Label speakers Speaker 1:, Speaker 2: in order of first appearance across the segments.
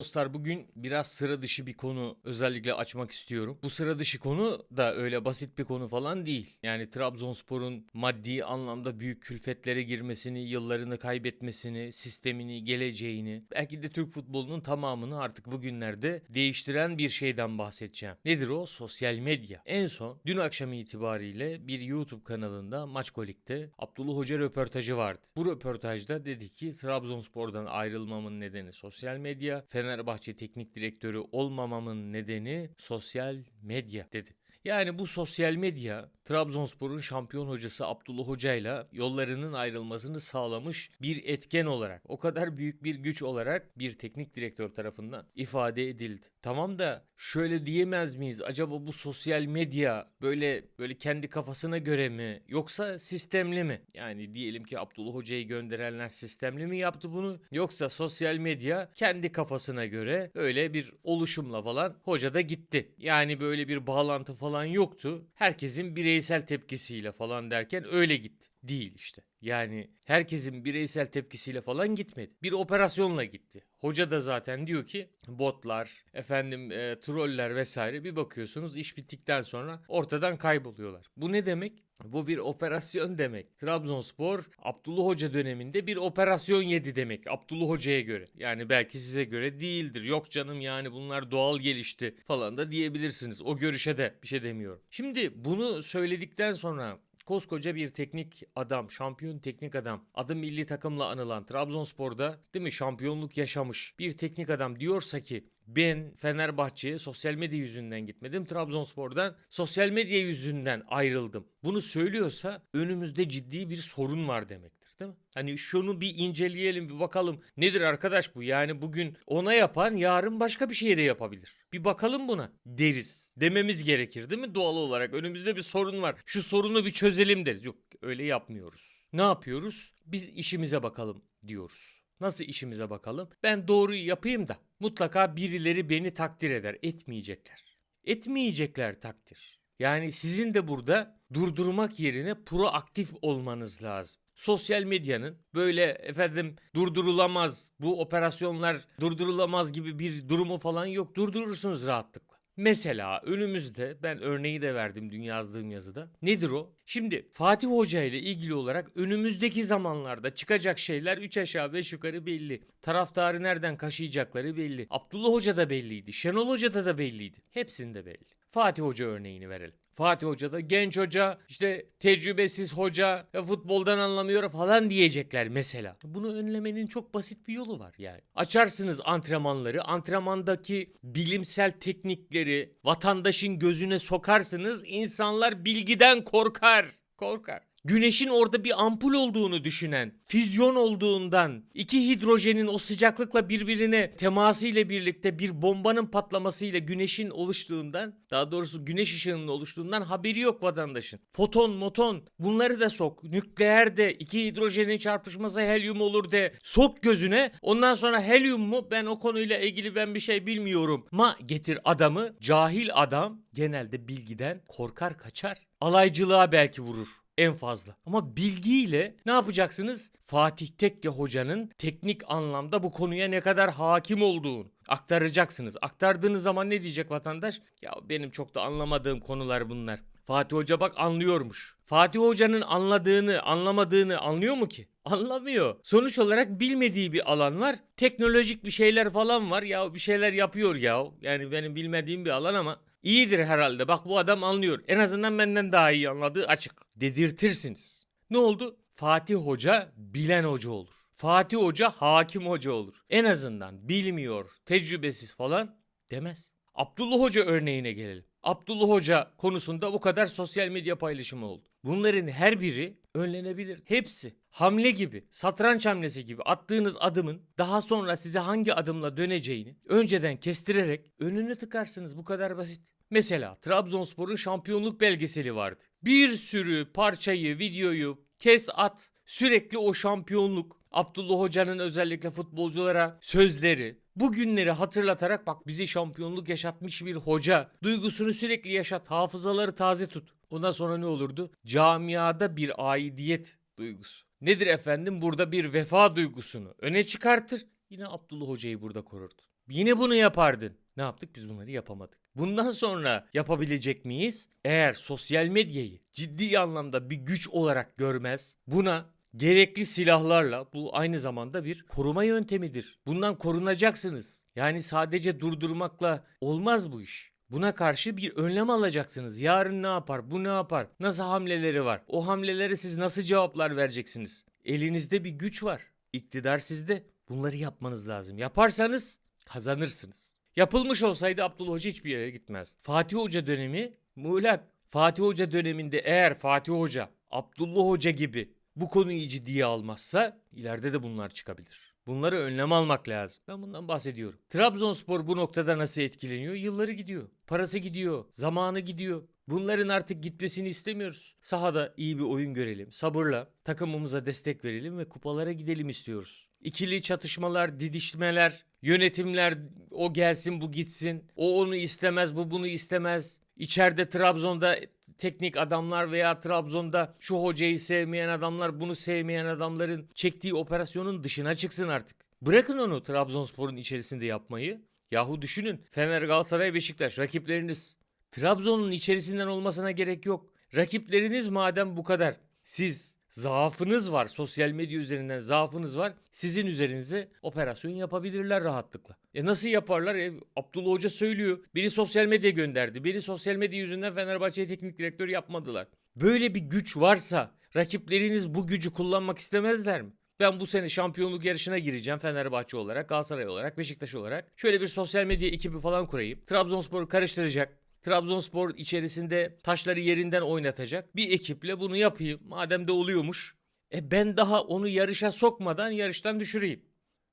Speaker 1: Dostlar bugün biraz sıra dışı bir konu özellikle açmak istiyorum. Bu sıra dışı konu da öyle basit bir konu falan değil. Yani Trabzonspor'un maddi anlamda büyük külfetlere girmesini, yıllarını kaybetmesini, sistemini, geleceğini, belki de Türk futbolunun tamamını artık bugünlerde değiştiren bir şeyden bahsedeceğim. Nedir o? Sosyal medya. En son dün akşam itibariyle bir YouTube kanalında Maçkolik'te Abdullah Hoca röportajı vardı. Bu röportajda dedi ki Trabzonspor'dan ayrılmamın nedeni sosyal medya, Fenerbahçe teknik direktörü olmamamın nedeni sosyal medya dedi. Yani bu sosyal medya Trabzonspor'un şampiyon hocası Abdullah Hoca ile yollarının ayrılmasını sağlamış bir etken olarak, o kadar büyük bir güç olarak bir teknik direktör tarafından ifade edildi. Tamam da şöyle diyemez miyiz? Acaba bu sosyal medya böyle böyle kendi kafasına göre mi yoksa sistemli mi? Yani diyelim ki Abdullah Hoca'yı gönderenler sistemli mi yaptı bunu yoksa sosyal medya kendi kafasına göre öyle bir oluşumla falan hoca da gitti. Yani böyle bir bağlantı falan yoktu. Herkesin bireysel tepkisiyle falan derken öyle gitti. Değil işte. Yani herkesin bireysel tepkisiyle falan gitmedi. Bir operasyonla gitti. Hoca da zaten diyor ki botlar, efendim e, troller vesaire bir bakıyorsunuz iş bittikten sonra ortadan kayboluyorlar. Bu ne demek? Bu bir operasyon demek. Trabzonspor Abdullah Hoca döneminde bir operasyon yedi demek Abdullah Hoca'ya göre. Yani belki size göre değildir. Yok canım yani bunlar doğal gelişti falan da diyebilirsiniz. O görüşe de bir şey demiyorum. Şimdi bunu söyledikten sonra koskoca bir teknik adam, şampiyon teknik adam, adı milli takımla anılan Trabzonspor'da değil mi şampiyonluk yaşamış bir teknik adam diyorsa ki ben Fenerbahçe'ye sosyal medya yüzünden gitmedim. Trabzonspor'dan sosyal medya yüzünden ayrıldım. Bunu söylüyorsa önümüzde ciddi bir sorun var demektir. Değil mi? Hani şunu bir inceleyelim bir bakalım. Nedir arkadaş bu? Yani bugün ona yapan yarın başka bir şeye de yapabilir. Bir bakalım buna deriz. Dememiz gerekir değil mi? Doğal olarak önümüzde bir sorun var. Şu sorunu bir çözelim deriz. Yok öyle yapmıyoruz. Ne yapıyoruz? Biz işimize bakalım diyoruz. Nasıl işimize bakalım? Ben doğruyu yapayım da mutlaka birileri beni takdir eder. Etmeyecekler. Etmeyecekler takdir. Yani sizin de burada durdurmak yerine proaktif olmanız lazım. Sosyal medyanın böyle efendim durdurulamaz, bu operasyonlar durdurulamaz gibi bir durumu falan yok. Durdurursunuz rahatlıkla. Mesela önümüzde ben örneği de verdim dün yazdığım yazıda. Nedir o? Şimdi Fatih Hoca ile ilgili olarak önümüzdeki zamanlarda çıkacak şeyler 3 aşağı 5 yukarı belli. Taraftarı nereden kaşıyacakları belli. Abdullah Hoca da belliydi. Şenol Hoca da da belliydi. Hepsinde belli. Fatih Hoca örneğini verelim. Fatih Hoca da genç hoca, işte tecrübesiz hoca, ya futboldan anlamıyor falan diyecekler mesela. Bunu önlemenin çok basit bir yolu var yani. Açarsınız antrenmanları, antrenmandaki bilimsel teknikleri vatandaşın gözüne sokarsınız, insanlar bilgiden korkar. Korkar. Güneşin orada bir ampul olduğunu düşünen, füzyon olduğundan, iki hidrojenin o sıcaklıkla birbirine teması ile birlikte bir bombanın patlamasıyla güneşin oluştuğundan, daha doğrusu güneş ışığının oluştuğundan haberi yok vatandaşın. Foton, moton bunları da sok. Nükleer de iki hidrojenin çarpışması helyum olur de sok gözüne. Ondan sonra helyum mu? Ben o konuyla ilgili ben bir şey bilmiyorum. Ma getir adamı. Cahil adam genelde bilgiden korkar kaçar. Alaycılığa belki vurur en fazla. Ama bilgiyle ne yapacaksınız? Fatih Tekke hocanın teknik anlamda bu konuya ne kadar hakim olduğunu aktaracaksınız. Aktardığınız zaman ne diyecek vatandaş? Ya benim çok da anlamadığım konular bunlar. Fatih Hoca bak anlıyormuş. Fatih Hoca'nın anladığını, anlamadığını anlıyor mu ki? Anlamıyor. Sonuç olarak bilmediği bir alan var. Teknolojik bir şeyler falan var. Ya bir şeyler yapıyor ya. Yani benim bilmediğim bir alan ama iyidir herhalde. Bak bu adam anlıyor. En azından benden daha iyi anladığı açık. Dedirtirsiniz. Ne oldu? Fatih Hoca bilen hoca olur. Fatih Hoca hakim hoca olur. En azından bilmiyor, tecrübesiz falan demez. Abdullah Hoca örneğine gelelim. Abdullah Hoca konusunda bu kadar sosyal medya paylaşımı oldu. Bunların her biri önlenebilir. Hepsi. Hamle gibi, satranç hamlesi gibi attığınız adımın daha sonra size hangi adımla döneceğini önceden kestirerek önünü tıkarsınız. Bu kadar basit. Mesela Trabzonspor'un şampiyonluk belgeseli vardı. Bir sürü parçayı, videoyu kes at. Sürekli o şampiyonluk, Abdullah Hoca'nın özellikle futbolculara sözleri, bu günleri hatırlatarak bak bizi şampiyonluk yaşatmış bir hoca duygusunu sürekli yaşat, hafızaları taze tut. Ondan sonra ne olurdu? Camiada bir aidiyet duygusu. Nedir efendim? Burada bir vefa duygusunu öne çıkartır. Yine Abdullah Hoca'yı burada korurdu. Yine bunu yapardın. Ne yaptık? Biz bunları yapamadık. Bundan sonra yapabilecek miyiz? Eğer sosyal medyayı ciddi anlamda bir güç olarak görmez, buna gerekli silahlarla bu aynı zamanda bir koruma yöntemidir. Bundan korunacaksınız. Yani sadece durdurmakla olmaz bu iş. Buna karşı bir önlem alacaksınız. Yarın ne yapar? Bu ne yapar? Nasıl hamleleri var? O hamlelere siz nasıl cevaplar vereceksiniz? Elinizde bir güç var. İktidar sizde. Bunları yapmanız lazım. Yaparsanız kazanırsınız. Yapılmış olsaydı Abdullah Hoca hiçbir yere gitmez. Fatih Hoca dönemi muğlak. Fatih Hoca döneminde eğer Fatih Hoca, Abdullah Hoca gibi bu konuyu ciddiye almazsa ileride de bunlar çıkabilir. Bunları önlem almak lazım. Ben bundan bahsediyorum. Trabzonspor bu noktada nasıl etkileniyor? Yılları gidiyor. Parası gidiyor. Zamanı gidiyor. Bunların artık gitmesini istemiyoruz. Sahada iyi bir oyun görelim. Sabırla takımımıza destek verelim ve kupalara gidelim istiyoruz. İkili çatışmalar, didişmeler, yönetimler o gelsin bu gitsin. O onu istemez, bu bunu istemez. İçeride Trabzon'da teknik adamlar veya Trabzon'da şu hocayı sevmeyen adamlar, bunu sevmeyen adamların çektiği operasyonun dışına çıksın artık. Bırakın onu Trabzonspor'un içerisinde yapmayı. Yahu düşünün Fener, Galatasaray, Beşiktaş rakipleriniz. Trabzon'un içerisinden olmasına gerek yok. Rakipleriniz madem bu kadar. Siz zaafınız var. Sosyal medya üzerinden zaafınız var. Sizin üzerinize operasyon yapabilirler rahatlıkla. E nasıl yaparlar? E, Abdullah Hoca söylüyor. Beni sosyal medya gönderdi. Beni sosyal medya yüzünden Fenerbahçe'ye teknik direktör yapmadılar. Böyle bir güç varsa rakipleriniz bu gücü kullanmak istemezler mi? Ben bu sene şampiyonluk yarışına gireceğim Fenerbahçe olarak, Galatasaray olarak, Beşiktaş olarak. Şöyle bir sosyal medya ekibi falan kurayım. Trabzonspor'u karıştıracak. Trabzonspor içerisinde taşları yerinden oynatacak bir ekiple bunu yapayım. Madem de oluyormuş. E ben daha onu yarışa sokmadan yarıştan düşüreyim.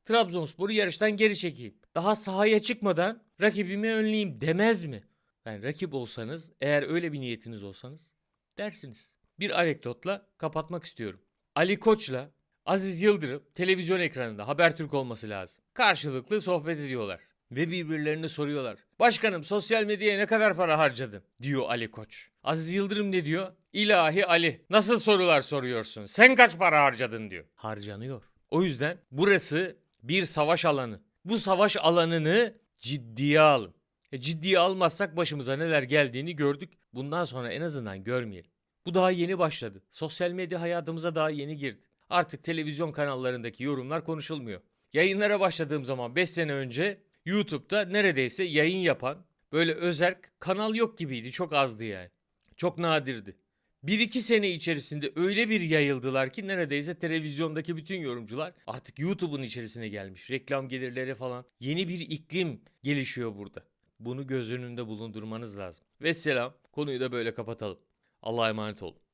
Speaker 1: Trabzonspor'u yarıştan geri çekeyim. Daha sahaya çıkmadan rakibimi önleyeyim demez mi? Yani rakip olsanız eğer öyle bir niyetiniz olsanız dersiniz. Bir anekdotla kapatmak istiyorum. Ali Koç'la Aziz Yıldırım televizyon ekranında Habertürk olması lazım. Karşılıklı sohbet ediyorlar ve birbirlerine soruyorlar. Başkanım sosyal medyaya ne kadar para harcadın? diyor Ali Koç. Aziz Yıldırım ne diyor? İlahi Ali nasıl sorular soruyorsun? Sen kaç para harcadın diyor. Harcanıyor. O yüzden burası bir savaş alanı. Bu savaş alanını ciddiye alın. E ciddiye almazsak başımıza neler geldiğini gördük. Bundan sonra en azından görmeyelim. Bu daha yeni başladı. Sosyal medya hayatımıza daha yeni girdi. Artık televizyon kanallarındaki yorumlar konuşulmuyor. Yayınlara başladığım zaman 5 sene önce YouTube'da neredeyse yayın yapan böyle özerk kanal yok gibiydi. Çok azdı yani. Çok nadirdi. 1-2 sene içerisinde öyle bir yayıldılar ki neredeyse televizyondaki bütün yorumcular artık YouTube'un içerisine gelmiş. Reklam gelirleri falan. Yeni bir iklim gelişiyor burada. Bunu göz önünde bulundurmanız lazım. Ve selam. Konuyu da böyle kapatalım. Allah'a emanet olun.